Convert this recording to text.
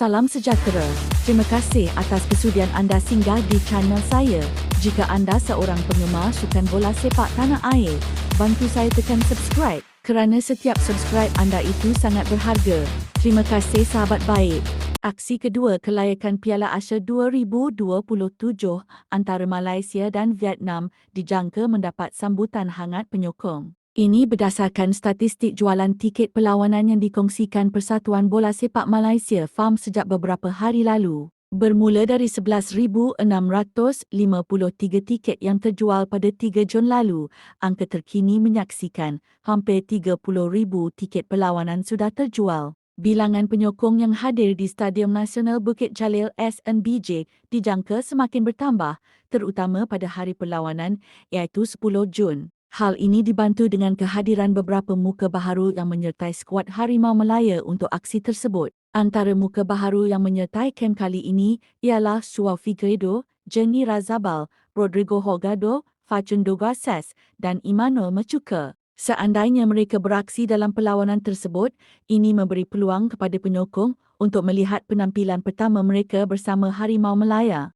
Salam sejahtera. Terima kasih atas kesudian anda singgah di channel saya. Jika anda seorang penggemar sukan bola sepak tanah air, bantu saya tekan subscribe kerana setiap subscribe anda itu sangat berharga. Terima kasih sahabat baik. Aksi kedua kelayakan Piala Asia 2027 antara Malaysia dan Vietnam dijangka mendapat sambutan hangat penyokong. Ini berdasarkan statistik jualan tiket perlawanan yang dikongsikan Persatuan Bola Sepak Malaysia FAM sejak beberapa hari lalu. Bermula dari 11,653 tiket yang terjual pada 3 Jun lalu, angka terkini menyaksikan hampir 30,000 tiket perlawanan sudah terjual. Bilangan penyokong yang hadir di Stadium Nasional Bukit Jalil SNBJ dijangka semakin bertambah, terutama pada hari perlawanan iaitu 10 Jun. Hal ini dibantu dengan kehadiran beberapa muka baharu yang menyertai skuad Harimau Melaya untuk aksi tersebut. Antara muka baharu yang menyertai kem kali ini ialah Suau Figueredo, Jenny Razabal, Rodrigo Hogado, Facundo Garces dan Immanuel Machuca. Seandainya mereka beraksi dalam perlawanan tersebut, ini memberi peluang kepada penyokong untuk melihat penampilan pertama mereka bersama Harimau Melaya.